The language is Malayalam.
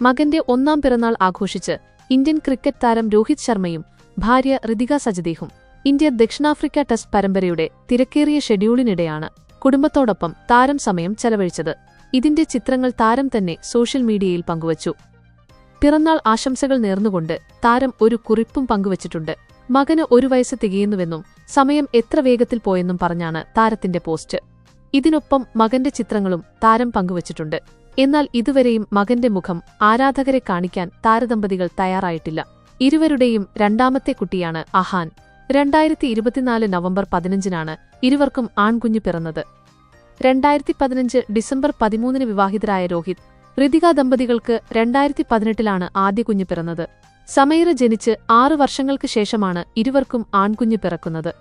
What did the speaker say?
മകന്റെ ഒന്നാം പിറന്നാൾ ആഘോഷിച്ച് ഇന്ത്യൻ ക്രിക്കറ്റ് താരം രോഹിത് ശർമ്മയും ഭാര്യ ഋതിക സജദേഹും ഇന്ത്യ ദക്ഷിണാഫ്രിക്ക ടെസ്റ്റ് പരമ്പരയുടെ തിരക്കേറിയ ഷെഡ്യൂളിനിടെയാണ് കുടുംബത്തോടൊപ്പം താരം സമയം ചെലവഴിച്ചത്. ഇതിന്റെ ചിത്രങ്ങൾ താരം തന്നെ സോഷ്യൽ മീഡിയയിൽ പങ്കുവച്ചു. പിറന്നാൾ ആശംസകൾ നേർന്നുകൊണ്ട് താരം ഒരു കുറിപ്പും പങ്കുവച്ചിട്ടുണ്ട്. മകന് ഒരു വയസ്സ് തികയുന്നുവെന്നും സമയം എത്ര വേഗത്തിൽ പോയെന്നും പറഞ്ഞാണ് താരത്തിന്റെ പോസ്റ്റ്. ഇതിനൊപ്പം മകന്റെ ചിത്രങ്ങളും താരം പങ്കുവച്ചിട്ടുണ്ട്. എന്നാൽ ഇതുവരെയും മകന്റെ മുഖം ആരാധകരെ കാണിക്കാൻ താരദമ്പതികൾ തയ്യാറായിട്ടില്ല. ഇരുവരുടെയും രണ്ടാമത്തെ കുട്ടിയാണ് അഹാൻ. രണ്ടായിരത്തി ഇരുപത്തിനാല് നവംബർ പതിനഞ്ചിനാണ് ഇരുവർക്കും ആൺകുഞ്ഞു പിറന്നത്. രണ്ടായിരത്തി പതിനഞ്ച് ഡിസംബർ പതിമൂന്നിന് വിവാഹിതരായ രോഹിത് ഋതിക ദമ്പതികൾക്ക് രണ്ടായിരത്തി പതിനെട്ടിലാണ് ആദ്യ കുഞ്ഞു പിറന്നത്. സമീറ ജനിച്ച് ആറു വർഷങ്ങൾക്ക് ശേഷമാണ് ഇരുവർക്കും ആൺകുഞ്ഞു പിറക്കുന്നത്.